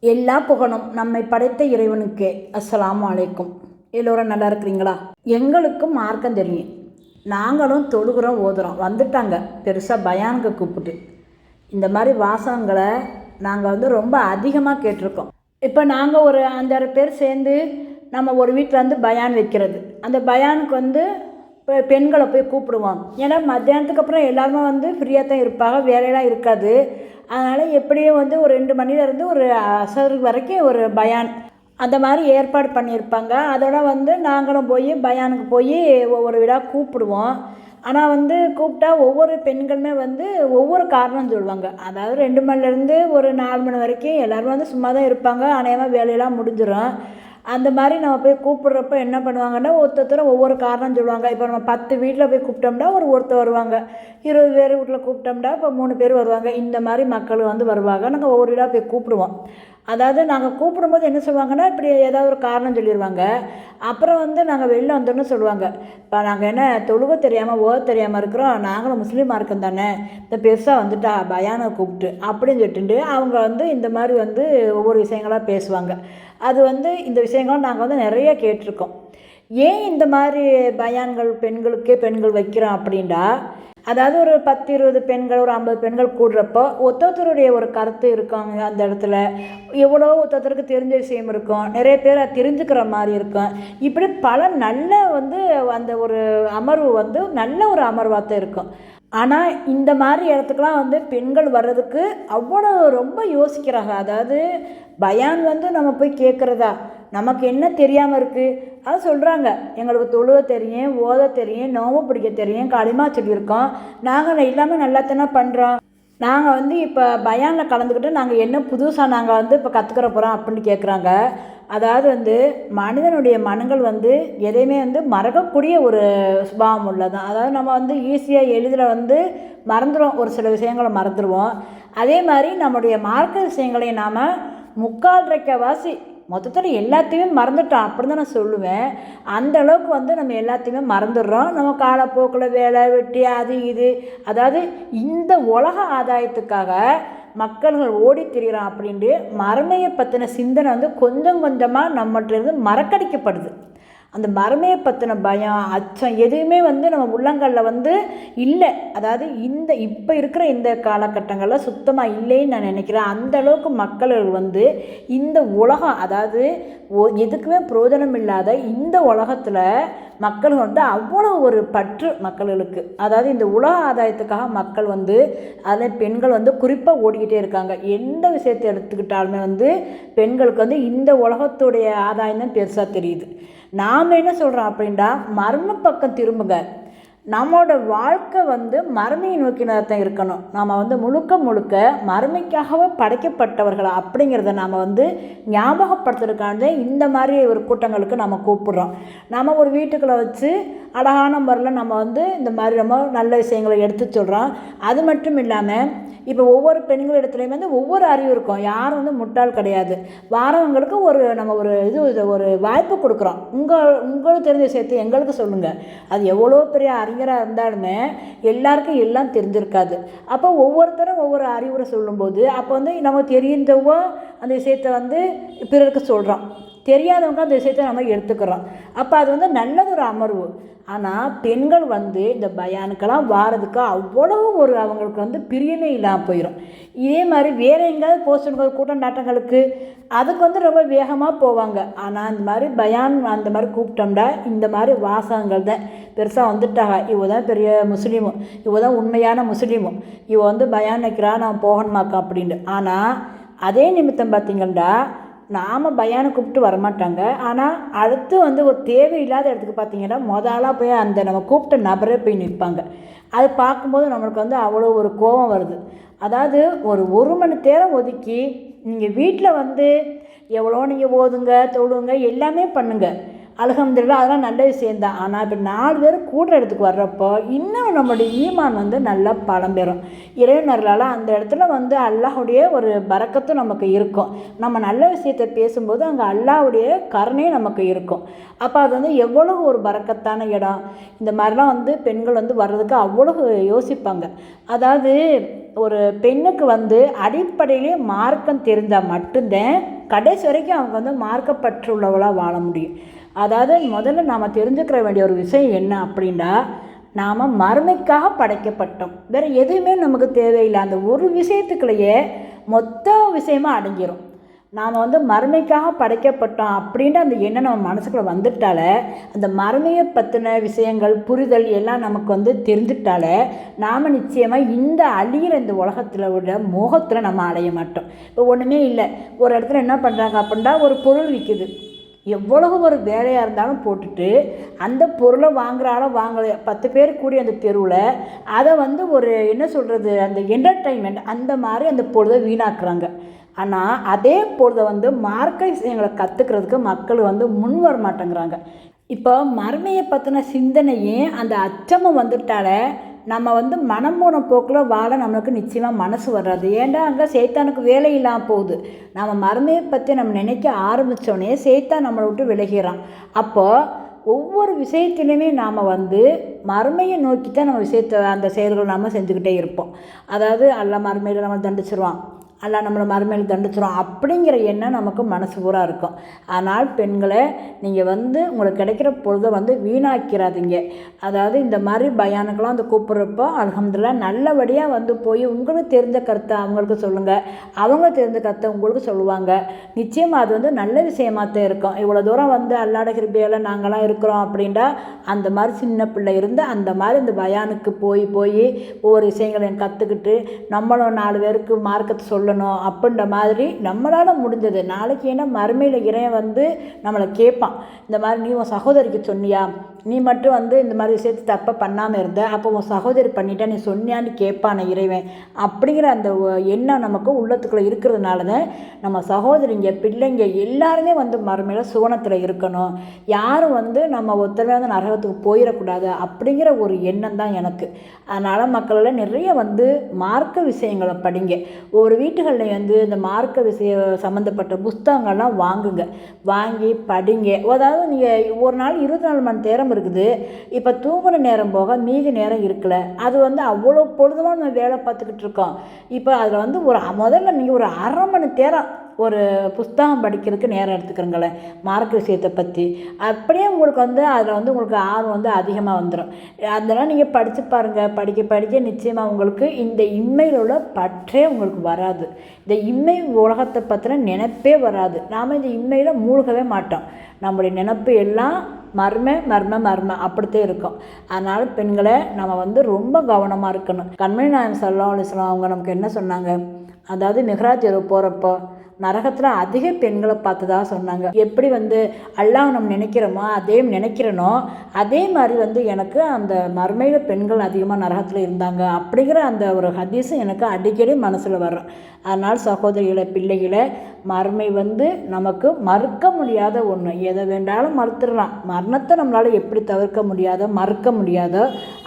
எல்லா புகழும் நம்மை படைத்த இறைவனுக்கே. அஸ்ஸலாமு அலைக்கும். எல்லோரும் நல்லா இருக்கிறீங்களா? எங்களுக்கும் மார்க்கம் தெரியும். நாங்களும் தொழுகிறோம் ஓதுறோம். வந்துட்டாங்க. பெருசாக பயானுக்கு கூப்பிட்டு. இந்த மாதிரி வாசகங்களை நாங்கள் வந்து ரொம்ப அதிகமாக கேட்டிருக்கோம். இப்போ நாங்கள் ஒரு அஞ்சாறு பேர் சேர்ந்து நம்ம ஒரு வீட்டில் வந்து பயான் வைக்கிறது. அந்த பயானுக்கு வந்து பெண்களை போய் கூப்பிடுவோம். ஏன்னா மத்தியானத்துக்கு அப்புறம் எல்லாருமே வந்து ஃப்ரீயாக தான் இருப்பாங்க. வேலையெல்லாம் இருக்காது. அதனால் எப்படியும் வந்து ஒரு ரெண்டு மணிலேருந்து ஒரு அசர் வரைக்கும் ஒரு பயான். அந்த மாதிரி ஏற்பாடு பண்ணியிருப்பாங்க. அதோட வந்து நாங்களும் போய் பயானுக்கு போய் ஒவ்வொரு வீடாக கூப்பிடுவோம். ஆனால் வந்து கூப்பிட்டா ஒவ்வொரு பெண்களுமே வந்து ஒவ்வொரு காரணம் சொல்லுவாங்க. அதாவது ரெண்டு மணிலேருந்து ஒரு நாலு மணி வரைக்கும் எல்லோரும் வந்து சும்மா தான் இருப்பாங்க அநேகமாக வேலையெல்லாம் முடிஞ்சிடும் அந்த மாதிரி நம்ம போய் கூப்பிட்றப்ப என்ன பண்ணுவாங்கன்னா ஒருத்தரும் ஒவ்வொரு காரணம் சொல்லுவாங்க. இப்போ நம்ம பத்து வீட்டில் போய் கூப்பிட்டோம்னா ஒரு ஒருத்தர் வருவாங்க. இருபது பேர் வீட்டில் கூப்பிட்டோம்னா இப்போ மூணு பேர் வருவாங்க. இந்த மாதிரி மக்கள் வந்து வருவாங்க. நாங்கள் ஒவ்வொரு வீடாக போய் கூப்பிடுவோம். அதாவது நாங்கள் கூப்பிடும்போது என்ன சொல்லுவாங்கன்னா இப்படி ஏதாவது ஒரு காரணம் சொல்லிடுவாங்க அப்புறம் வந்து நாங்கள் வெளில வந்தோன்னு சொல்லுவாங்க. இப்போ நாங்கள் என்ன தொழுக தெரியாமல் ஓத தெரியாமல் இருக்கிறோம். நாங்களும் முஸ்லீமாக இருக்கோம் தானே. இந்த பெருசாக வந்துட்டா பயானை கூப்பிட்டு அப்படின்னு சொல்லிட்டு அவங்க வந்து இந்த மாதிரி வந்து ஒவ்வொரு விஷயங்களாக பேசுவாங்க. அது வந்து இந்த விஷயங்களும் நாங்கள் வந்து நிறைய கேட்டிருக்கோம். ஏன் இந்த மாதிரி பயான்கள் பெண்களுக்கே பெண்கள் வைக்கிறோம் அப்படின்டா அதாவது ஒரு பத்து இருபது பெண்கள் ஒரு ஐம்பது பெண்கள் கூடுறப்போ ஒருத்தருடைய ஒரு கருத்து இருக்காங்க அந்த இடத்துல. எவ்வளோ ஒருத்தருக்கு தெரிஞ்ச விஷயம் இருக்கும். நிறைய பேர் அதை தெரிஞ்சுக்கிற மாதிரி இருக்கும். இப்படி பல நல்ல வந்து அந்த ஒரு அமர்வு வந்து நல்ல ஒரு அமர்வாக தான் இருக்கும். ஆனால் இந்த மாதிரி இடத்துக்குலாம் வந்து பெண்கள் வர்றதுக்கு அவ்வளோ ரொம்ப யோசிக்கிறாங்க. அதாவது பயான் வந்து நம்ம போய் கேட்குறதா நமக்கு என்ன தெரியாமல் இருக்குது அது சொல்கிறாங்க எங்களுக்கு தொழுவ தெரியும் ஓத தெரியும் நோம்பு பிடிக்க தெரியும் களிமா சொல்லியிருக்கோம். நாங்கள் எல்லாமே நல்லாத்தானே பண்ணுறோம் நாங்கள் வந்து இப்போ பயானில் கலந்துக்கிட்டு நாங்கள் என்ன புதுசாக நாங்கள் வந்து இப்போ கற்றுக்கிற போகிறோம் அப்படின்னு கேட்குறாங்க அதாவது வந்து மனிதனுடைய மனங்கள் வந்து எதையுமே வந்து மறக்கக்கூடிய ஒரு சுபாவம் உள்ளதான் அதாவது நம்ம வந்து ஈஸியாக எளிதில் வந்து மறந்துடும் ஒரு சில விஷயங்களை மறந்துடுவோம் அதே மாதிரி நம்முடைய மார்க்க விஷயங்களை நாம் முக்கால் வாசி மொத்தத்தில் எல்லாத்தையுமே மறந்துட்டோம் அப்படி தான் நான் சொல்லுவேன். அந்த அளவுக்கு வந்து நம்ம எல்லாத்தையுமே மறந்துடுறோம். நம்ம காலப்போக்கில் வேலை வெட்டி அது இது. அதாவது இந்த உலக ஆதாயத்துக்காக மக்கள்கள் ஓடி திரிகிறான் அப்படின்ட்டு மறுமையை பற்றின சிந்தனை வந்து கொஞ்சம் கொஞ்சமாக நம்மகிட்ட இருந்து மறக்கடிக்கப்படுது. அந்த மரமே பற்றின பயம் அச்சம் எதுவுமே வந்து நம்ம உள்ளங்களில் வந்து இல்லை. அதாவது இந்த இப்போ இருக்கிற இந்த காலகட்டங்களில் சுத்தமாக இல்லைன்னு நான் நினைக்கிறேன். அந்த அளவுக்கு மக்கள் வந்து இந்த உலகம் அதாவது ஒ- எதுக்குமே பிரயோஜனம் இல்லாத இந்த உலகத்தில் மக்கள் வந்து அவ்வளோ ஒரு பற்று மக்களுக்கு. அதாவது இந்த உலக ஆதாயத்துக்காக மக்கள் வந்து அதில் பெண்கள் வந்து குறிப்பாக ஓடிக்கிட்டே இருக்காங்க. எந்த விஷயத்தை எடுத்துக்கிட்டாலுமே வந்து பெண்களுக்கு வந்து இந்த உலகத்துடைய ஆதாயம் தான் பெருசாக தெரியுது. நாம் என்ன சொல்கிறோம் அப்படின்னா மர்ம பக்கம் திரும்புங்க. நம்மளோட வாழ்க்கை வந்து மறுமையை நோக்கினதாக தான் இருக்கணும். நாம் வந்து முழுக்க முழுக்க மறுமைக்காகவே படைக்கப்பட்டவர்கள் அப்படிங்கிறத நாம் வந்து ஞாபகப்படுத்துறதுக்காண்டி இந்த மாதிரி ஒரு கூட்டங்களுக்கு நம்ம கூப்பிடுறோம். நம்ம ஒரு வீட்டுக்குள்ளே வச்சு அழகான முறையில் நம்ம வந்து இந்த மாதிரி நம்ம நல்ல விஷயங்களை எடுத்து சொல்கிறோம் அது மட்டும் இல்லாமல் இப்போ ஒவ்வொரு பெண்கள் இடத்துலையுமே வந்து ஒவ்வொரு அறிவு இருக்கும். யாரும் வந்து முட்டாள் கிடையாது. வாரவங்களுக்கு ஒரு நம்ம ஒரு இது இது ஒரு வாய்ப்பு கொடுக்குறோம். உங்கள் உங்களுக்கு தெரிஞ்ச விஷயத்தை எங்களுக்கு சொல்லுங்கள் அது எவ்வளோ பெரிய அறிஞராக இருந்தாலுமே எல்லாருக்கும் எல்லாம் தெரிஞ்சிருக்காது. அப்போ ஒவ்வொருத்தரும் ஒவ்வொரு அறிவுரை சொல்லும்போது அப்போ வந்து நம்ம தெரிந்தவோ அந்த விஷயத்தை வந்து பிறருக்கு சொல்கிறோம் தெரியாதவங்க அந்த விஷயத்தை நம்ம எடுத்துக்கிறோம். அப்போ அது வந்து நல்லது ஒரு அமர்வு. ஆனால் பெண்கள் வந்து இந்த பயானுக்கெல்லாம் வாரதுக்கு அவ்வளோ ஒரு அவங்களுக்கு வந்து பிரியமே இல்லாமல் போயிடும் இதே மாதிரி வேறு எங்கேயாவது போஸ்டர்கள் கூட்டம் நாட்டங்களுக்கு அதுக்கு வந்து ரொம்ப வேகமாக போவாங்க. ஆனால் இந்த மாதிரி பயான் அந்த மாதிரி கூப்பிட்டோம்னா இந்த மாதிரி வாசகங்கள் தான் பெருசாக வந்துட்டாங்க. இவ தான் பெரிய முஸ்லீமும் இவ தான் உண்மையான முஸ்லீமும் இவ வந்து பயான் வைக்கிறா நான் போகணுமாக்கா அப்படின்ட்டு. ஆனால் அதே நிமித்தம் பார்த்தீங்கன்னா நாம் பயானை கூப்பிட்டு வரமாட்டாங்க. ஆனால் அடுத்து வந்து ஒரு தேவையில்லாத இடத்துக்கு பார்த்தீங்கன்னா முதலாக போய் அந்த நம்ம கூப்பிட்ட நபரே போய் நிற்பாங்க. அது பார்க்கும்போது நம்மளுக்கு வந்து அவ்வளோ ஒரு கோபம் வருது. அதாவது ஒரு ஒரு மணி நேரம் ஒதுக்கி நீங்கள் வீட்டில் வந்து எவ்வளோ நீங்கள் ஓதுங்க தொழுங்க எல்லாமே பண்ணுங்கள் அலகம்துல்லா அதெல்லாம் நல்ல விஷயந்தான் ஆனால் இப்போ நாலு பேர் கூடுற இடத்துக்கு வர்றப்போ இன்னும் நம்மளுடைய ஈமான் வந்து நல்லா பலம் பெறும். இறைவனர்களால் அந்த இடத்துல வந்து அல்லாஹுடைய ஒரு பறக்கத்தும் நமக்கு இருக்கும். நம்ம நல்ல விஷயத்தை பேசும்போது அங்கே அல்லாஹ்வுடைய கருணையும் நமக்கு இருக்கும். அப்போ அது வந்து எவ்வளவு ஒரு பறக்கத்தான இடம். இந்த மாதிரிலாம் வந்து பெண்கள் வந்து வர்றதுக்கு அவ்வளவு யோசிப்பாங்க. அதாவது ஒரு பெண்ணுக்கு வந்து அடிப்படையிலே மார்க்கம் தெரிந்தால் மட்டும்தான் கடைசி வரைக்கும் அவங்க வந்து மார்க்கப்பற்றுள்ளவளாக வாழ முடியும். அதாவது முதல்ல நாம் தெரிஞ்சுக்கிற வேண்டிய ஒரு விஷயம் என்ன அப்படின்னா நாம் மறுமைக்காக படைக்கப்பட்டோம். வேறு எதுவுமே நமக்கு தேவையில்லை. அந்த ஒரு விஷயத்துக்குள்ளேயே மொத்த விஷயமாக அடங்கிரும். நாம் வந்து மறுமைக்காக படைக்கப்பட்டோம் அப்படின்ற அந்த எண்ணம் நம்ம மனசுக்குள்ளே வந்துட்டாலே அந்த மறுமையை பற்றின விஷயங்கள் புரிதல் எல்லாம் நமக்கு வந்து தெரிஞ்சுட்டாலே நாம் நிச்சயமாக இந்த அழியிற இந்த உலகத்தில் உள்ள மோகத்தில் நம்ம அடைய மாட்டோம். இப்போ ஒன்றுமே இல்லை. ஒரு இடத்துல என்ன பண்ணுறாங்க அப்படின்னா ஒரு பொருள் விற்கிது எவ்வளவு ஒரு வேலையாக இருந்தாலும் போட்டுட்டு அந்த பொருளை வாங்குறால வாங்கலை. பத்து பேர் கூடி அந்த தெருவில் அதை வந்து ஒரு என்ன சொல்கிறது அந்த என்டர்டைன்மெண்ட் அந்த மாதிரி அந்த பொழுதை வீணாக்குறாங்க. ஆனால் அதே பொழுதை வந்து மார்க்க விஷயங்களை கற்றுக்கிறதுக்கு மக்கள் வந்து முன் வர மாட்டேங்கிறாங்க. இப்போ மருமையை பற்றின சிந்தனையே அந்த அச்சமும் வந்துட்டாலே நம்ம வந்து மனம் போன போக்கில் வாழ நம்மளுக்கு நிச்சயமாக மனசு வராது. ஏன்டா அங்கே சேத்தானுக்கு வேலை இல்லாமல் போகுது? நம்ம மருமையை பற்றி நம்ம நினைக்க ஆரம்பித்தோடனே சேத்தான் நம்மளை விட்டு விலகிறான். அப்போது ஒவ்வொரு விஷயத்திலுமே நாம் வந்து மறுமையை நோக்கி தான் நம்ம விஷயத்தை அந்த செயல்கள் நாம் செஞ்சுக்கிட்டே இருப்போம். அதாவது அல்ல மறுமையில் நம்ம தண்டிச்சிருவான். அல்ல நம்மளை மறுமையில் தண்டிச்சிடும் அப்படிங்கிற எண்ணம் நமக்கு மனசு பூரா இருக்கும். அதனால் பெண்களை நீங்கள் வந்து உங்களுக்கு கிடைக்கிற பொழுதை வந்து வீணாக்கிறாதீங்க. அதாவது இந்த மாதிரி பயானுக்கெல்லாம் வந்து கூப்பிட்றப்போ அலமதுல்லா நல்லபடியாக வந்து போய் உங்களுக்கு தெரிஞ்ச கருத்தை அவங்களுக்கு சொல்லுங்கள் அவங்க தெரிஞ்ச கருத்தை உங்களுக்கு சொல்லுவாங்க. நிச்சயமாக அது வந்து நல்ல விஷயமாக தான் இருக்கும். இவ்வளோ தூரம் வந்து அல்லாட கிருபையால் நாங்களாம் இருக்கிறோம் அப்படின்டா அந்த மாதிரி சின்ன பிள்ளை இருந்து அந்த மாதிரி இந்த பயானுக்கு போய் போய் ஒவ்வொரு விஷயங்களையும் கற்றுக்கிட்டு நம்மளும் நாலு பேருக்கு மார்க்கத்தை சொல்லணும் அப்படின்ற மாதிரி நம்மளால் முடிஞ்சது. நாளைக்கு ஏன்னா மறுமையில் இறைவன் வந்து நம்மளை கேட்பான். இந்த மாதிரி நீ உன் சகோதரிக்கு சொன்னியா? நீ மட்டும் வந்து இந்த மாதிரி விஷயத்தை தப்பாக பண்ணாமல் இருந்த அப்போ உன் சகோதரி பண்ணிட்டா நீ சொன்னியான்னு கேட்பான இறைவன். அப்படிங்கிற அந்த ஒ- எண்ணம் நமக்கு உள்ளத்துக்குள்ளே இருக்கிறதுனால தான் நம்ம சகோதரிங்க பிள்ளைங்க எல்லாருமே வந்து மறுமையில் சுவனத்தில் இருக்கணும். யாரும் வந்து நம்ம ஒருத்தர் வந்து நரகத்துக்கு போயிடக்கூடாது அப்படிங்கிற ஒரு எண்ணம் தான் எனக்கு. அதனால் மக்களெல்லாம் நிறைய வந்து மார்க்க விஷயங்களை படிங்க. ஒரு வீட்டுகளில் வந்து இந்த மார்க்க விஷய சம்மந்தப்பட்ட புஸ்தகங்கள்லாம் வாங்குங்க. வாங்கி படிங்க. அதாவது நீங்கள் ஒரு நாள் இருபத்தி நாலு மணி நேரம் இருக்குது. இப்போ தூங்கின நேரம் போக மீதி நேரம் இருக்கல. அது வந்து அவ்வளோ பொழுதுமாக நம்ம வேலை பார்த்துக்கிட்டு இருக்கோம். இப்போ அதில் வந்து ஒரு முதல்ல நீங்கள் ஒரு அரை மணி நேரம் ஒரு புஸ்தகம் படிக்கிறதுக்கு நேரம் எடுத்துக்கிறங்களேன் மார்க்க விஷயத்தை பற்றி அப்படியே உங்களுக்கு வந்து அதில் வந்து உங்களுக்கு ஆர்வம் வந்து அதிகமாக வந்துடும் அதெல்லாம் நீங்கள் படித்து பாருங்கள் படிக்க படிக்க நிச்சயமாக உங்களுக்கு இந்த இம்மையில் உள்ள பற்றே உங்களுக்கு வராது. இந்த இம்மை உலகத்தை பற்றின நினைப்பே வராது. நாம் இந்த இம்மையில் மூழ்கவே மாட்டோம். நம்முடைய நினப்பு எல்லாம் மர்ம மர்ம மர்ம. அப்படித்தான் இருக்கும். அதனால் பெண்களை நம்ம வந்து ரொம்ப கவனமாக இருக்கணும். கண்மணி நாயம் சல்லா அலிஸ்லாம் அவங்க நமக்கு என்ன சொன்னாங்க? அதாவது மிகராஜ் போகிறப்போ நரகத்தில் அதிக பெண்களை பார்த்ததா சொன்னாங்க. எப்படி வந்து அல்லாஹ் நம்ம நினைக்கிறோமோ அதே நினைக்கிறனோ அதே மாதிரி வந்து எனக்கு அந்த மர்மையில் பெண்கள் அதிகமாக நரகத்தில் இருந்தாங்க அப்படிங்கிற அந்த ஒரு ஹதீஸும் எனக்கு அடிக்கடி மனசில் வரும். அதனால் சகோதரிகளை பிள்ளைகளை மறுமை வந்து நமக்கு மறுக்க முடியாத ஒன்று எதை வேண்டாலும் மறுத்துடலாம். மரணத்தை நம்மளால் எப்படி தவிர்க்க முடியாதோ மறுக்க முடியாதோ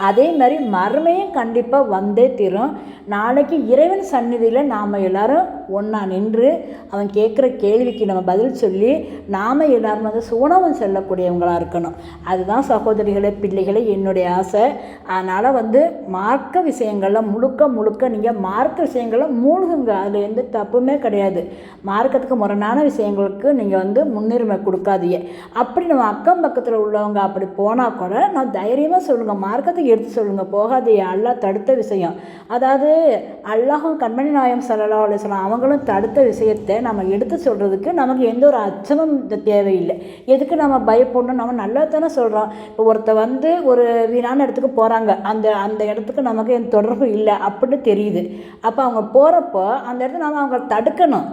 அதே மாதிரி மறுமையும் கண்டிப்பாக வந்தே தீரும். நாளைக்கு இறைவன் சந்நிதியில் நாம் எல்லாரும் ஒன்றா நின்று அவன் கேட்குற கேள்விக்கு நம்ம பதில் சொல்லி நாம் எல்லாரும் வந்து சுவனவன் செல்லக்கூடியவங்களாக இருக்கணும். அதுதான் சகோதரிகளே பிள்ளைகளே என்னுடைய ஆசை. அதனால் வந்து மார்க்க விஷயங்களில் முழுக்க முழுக்க நீங்கள் மார்க்க விஷயங்களில் மூழ்குங்க. அதில் எந்த தப்புமே கிடையாது. மார்க்கத்துக்கு முரணான விஷயங்களுக்கு நீங்கள் வந்து முன்னுரிமை கொடுக்காதீங்க. அப்படி நம்ம அக்கம் பக்கத்தில் உள்ளவங்க அப்படி போனால் கூட நான் தைரியமாக சொல்லுங்கள் மார்க்கத்துக்கு எடுத்து சொல்லுங்கள் போகாதீங்க. அல்லாஹ் தடுத்த விஷயம். அதாவது அல்லாஹும் கண்மணி நாயம் சல்லா சொல்லலாம் அவங்களும் தடுத்த விஷயத்தை நம்ம எடுத்து சொல்கிறதுக்கு நமக்கு எந்த ஒரு அச்சமும் தேவையில்லை. எதுக்கு நம்ம பயப்படணும்? நம்ம நல்லா தானே சொல்கிறோம் இப்போ ஒருத்தர் வந்து ஒரு வீணான இடத்துக்கு போகிறாங்க அந்த அந்த இடத்துக்கு நமக்கு என் தொடர்பு இல்லை அப்படின்னு தெரியுது. அப்போ அவங்க போகிறப்போ அந்த இடத்துல நம்ம அவங்க தடுக்கணும்.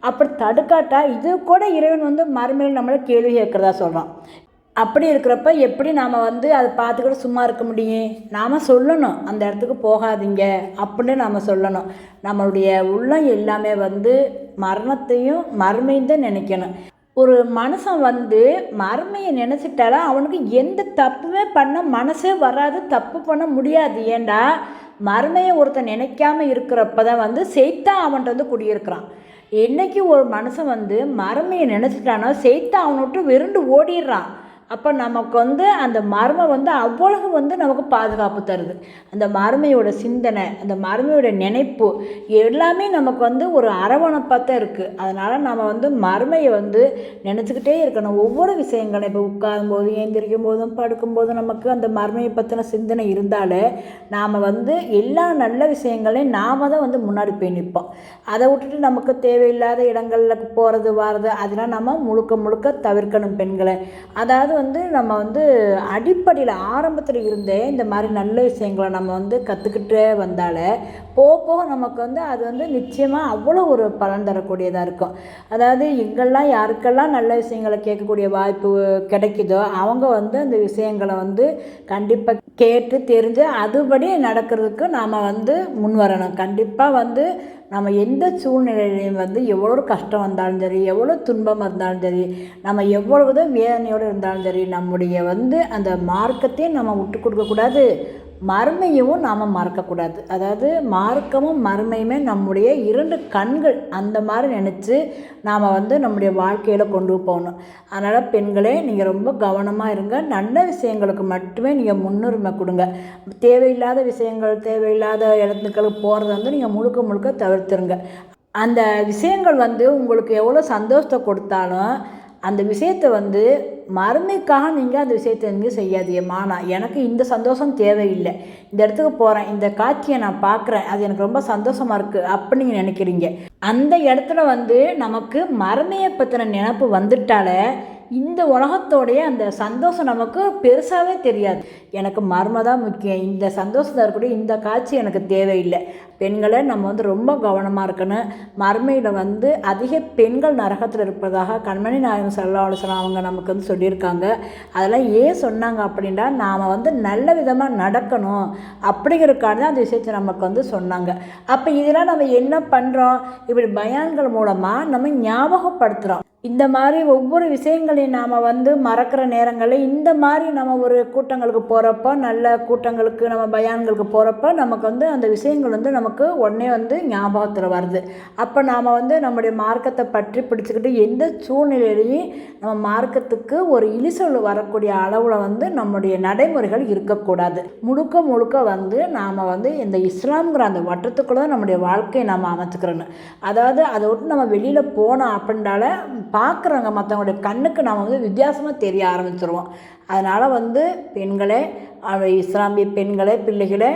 அப்படி தடுக்காட்டா இது கூட இறைவன் வந்து மறுமையில் நம்மளை கேள்வி கேட்குறதா சொல்கிறான் அப்படி இருக்கிறப்ப எப்படி நாம் வந்து அதை பார்த்துக்கிட்டு சும்மா இருக்க முடியும்? நாம் சொல்லணும். அந்த இடத்துக்கு போகாதீங்க. அப்படின்னு நாம் சொல்லணும். நம்மளுடைய உள்ளம் எல்லாமே வந்து மரணத்தையும் மறுமையும் தான் நினைக்கணும். ஒரு மனுஷன் வந்து மறுமையை நினச்சிட்டாலும் அவனுக்கு எந்த தப்புமே பண்ண மனசே வராது. தப்பு பண்ண முடியாது. ஏண்டா? மறுமையை ஒருத்தன் நினைக்காம இருக்கிறப்ப தான் வந்து செய்தான் அவன்கிட்ட வந்து குடியிருக்கிறான். என்றைக்கு ஒரு மனுஷன் வந்து மறுமையை நினச்சிட்டானோ சேர்த்து அவனை விட்டு விருண்டு ஓடிடுறான். அப்போ நமக்கு வந்து அந்த மர்மம் வந்து அவ்வளவு வந்து நமக்கு பாதுகாப்பு தருது. அந்த மருமையோட சிந்தனை அந்த மருமையோட நினைப்பு எல்லாமே நமக்கு வந்து ஒரு அரவணைப்பாக தான் இருக்குது அதனால் நம்ம வந்து மருமையை வந்து நினச்சிக்கிட்டே இருக்கணும். ஒவ்வொரு விஷயங்களும் இப்போ உட்காரும் போதும் ஏந்திரிக்கும் போதும் படுக்கும்போதும் நமக்கு அந்த மருமையை பற்றின சிந்தனை இருந்தாலே நாம் வந்து எல்லா நல்ல விஷயங்களையும் நாம் தான் வந்து முன்னாடி போய் நிற்போம் அதை விட்டுட்டு நமக்கு தேவையில்லாத இடங்களில் போகிறது வர்றது அதெல்லாம் நம்ம முழுக்க முழுக்க தவிர்க்கணும் பெண்களை. அதாவது வந்து நம்ம வந்து அடிப்படையில் ஆரம்பத்தில் இருந்தே இந்த மாதிரி நல்ல விஷயங்களை நம்ம வந்து கற்றுக்கிட்டே வந்தாலே போக போக நமக்கு வந்து அது வந்து நிச்சயமாக அவ்வளோ ஒரு பலன் தரக்கூடியதாக இருக்கும். அதாவது எங்கெல்லாம் யாருக்கெல்லாம் நல்ல விஷயங்களை கேட்கக்கூடிய வாய்ப்பு கிடைக்குதோ அவங்க வந்து அந்த விஷயங்களை வந்து கண்டிப்பாக கேட்டு தெரிஞ்சு அதுபடி நடக்கிறதுக்கு நாம் வந்து முன் வரணும் கண்டிப்பாக வந்து நம்ம எந்த சூழ்நிலையிலையும் வந்து எவ்வளோ கஷ்டம் வந்தாலும் சரி எவ்வளோ துன்பம் இருந்தாலும் சரி நம்ம எவ்வளவுதான் வேதனையோடு இருந்தாலும் சரி நம்முடைய வந்து அந்த மார்க்கத்தையும் நம்ம விட்டு கொடுக்கக்கூடாது மறுமையும் நாம் மறக்கக்கூடாது. அதாவது மார்க்கமும் மறுமையுமே நம்முடைய இரண்டு கண்கள் அந்த மாதிரி நினச்சி நாம் வந்து நம்முடைய வாழ்க்கையில் கொண்டு போகணும். அதனால் பெண்களே நீங்கள் ரொம்ப கவனமாக இருங்க. நல்ல விஷயங்களுக்கு மட்டுமே நீங்கள் முன்னுரிமை கொடுங்க. தேவையில்லாத விஷயங்கள் தேவையில்லாத இடத்துக்களுக்கு போகிறத வந்து நீங்கள் முழுக்க முழுக்க தவிர்த்துருங்க. அந்த விஷயங்கள் வந்து உங்களுக்கு எவ்வளோ சந்தோஷத்தை கொடுத்தாலும் அந்த விஷயத்தை வந்து மருந்துக்காக நீங்கள் அந்த விஷயத்தை நீங்கள் செய்யாதீங்க. மானா எனக்கு இந்த சந்தோஷம் தேவையில்லை. இந்த இடத்துக்கு போகிறேன் இந்த காட்சியை நான் பார்க்குறேன் அது எனக்கு ரொம்ப சந்தோஷமாக இருக்குது அப்படின்னு நீங்கள் நினைக்கிறீங்க. அந்த இடத்துல வந்து நமக்கு மருமையை பற்றின நினப்பு வந்துட்டாலே இந்த உலகத்தோடைய அந்த சந்தோஷம் நமக்கு பெருசாகவே தெரியாது. எனக்கு மர்ம தான் முக்கியம். இந்த சந்தோஷத்தை இருக்கக்கூடிய இந்த காட்சி எனக்கு தேவையில்லை. பெண்களை நம்ம வந்து ரொம்ப கவனமாக இருக்கணும். மர்மையில் வந்து அதிக பெண்கள் நரகத்தில் இருப்பதாக கண்மணி நாயகம் செல்லாலோசனம் அவங்க நமக்கு வந்து சொல்லியிருக்காங்க. அதெல்லாம் ஏன் சொன்னாங்க அப்படின்னா நாம் வந்து நல்ல விதமாக நடக்கணும் அப்படிங்கிறக்கான தான் அந்த விஷயத்தை நமக்கு வந்து சொன்னாங்க. அப்போ இதெல்லாம் நம்ம என்ன பண்ணுறோம் இப்படி பயான்கள் மூலமாக நம்ம ஞாபகப்படுத்துகிறோம் இந்த மாதிரி ஒவ்வொரு விஷயங்களையும் நாம் வந்து மறக்கிற நேரங்களில் இந்த மாதிரி நம்ம ஒரு கூட்டங்களுக்கு போகிறப்ப நல்ல கூட்டங்களுக்கு நம்ம பயான்களுக்கு போகிறப்ப நமக்கு வந்து அந்த விஷயங்கள் வந்து நமக்கு உடனே வந்து ஞாபகத்தில் வருது. அப்போ நாம் வந்து நம்முடைய மார்க்கத்தை பற்றி பிடிச்சிக்கிட்டு எந்த சூழ்நிலையிலையும் நம்ம மார்க்கத்துக்கு ஒரு இழிசல் வரக்கூடிய அளவில் வந்து நம்முடைய நடைமுறைகள் இருக்கக்கூடாது. முழுக்க முழுக்க வந்து நாம் வந்து இந்த இஸ்லாம்ங்கிற அந்த வட்டத்துக்குள்ளே நம்முடைய வாழ்க்கையை நாம் அமைச்சுக்கிறோன்னு. அதாவது அதை விட்டு நம்ம வெளியில் போனோம் அப்படின்றால பார்க்குறவங்க மற்றவங்களுடைய கண்ணுக்கு நாம் வந்து வித்தியாசமாக தெரிய ஆரம்பிச்சிருவோம். அதனால் வந்து பெண்களே இஸ்லாமிய பெண்களே பிள்ளைகளே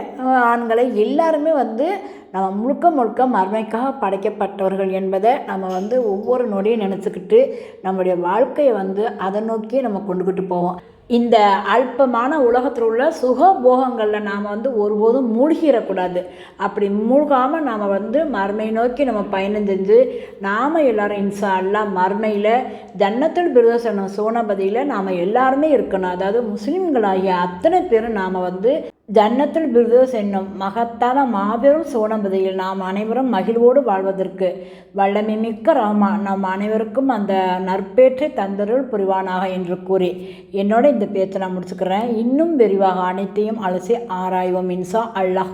ஆண்களே எல்லாருமே வந்து நம்ம முழுக்க முழுக்க மறுமைக்காக படைக்கப்பட்டவர்கள் என்பதை நம்ம வந்து ஒவ்வொரு நொடியும் நினச்சிக்கிட்டு நம்முடைய வாழ்க்கையை வந்து அதை நோக்கி நம்ம கொண்டுக்கிட்டு போவோம். இந்த அல்பமான உலகத்தில் உள்ள சுக போகங்களில் நாம் வந்து ஒருபோதும் மூழ்கிடக்கூடாது. அப்படி மூழ்காமல் நாம் வந்து மறுமை நோக்கி நம்ம பயணம் செஞ்சு நாம் எல்லோரும் இன்சா அல்லா மறுமையில் ஜன்னத்தில் பிரதோசனம் சோனபதியில் நாம் எல்லாருமே இருக்கணும். அதாவது முஸ்லீம்களாகிய அத்தனை பேரும் நாம் வந்து ஜன்னத்தில் பிருதோஸ் என்னும் மகத்தான மாபெரும் சோனபதியில் நாம் அனைவரும் மகிழ்வோடு வாழ்வதற்கு வல்லமை மிக்க ராமா நம் அனைவருக்கும் அந்த நற்பேற்றை தந்தருள் புரிவானாக என்று கூறி என்னோட இந்த பேச்சை நான் முடிச்சுக்கிறேன். இன்னும் விரிவாக அனைத்தையும் அலசி ஆராய்வோம் இன்சா அல்லாஹ்.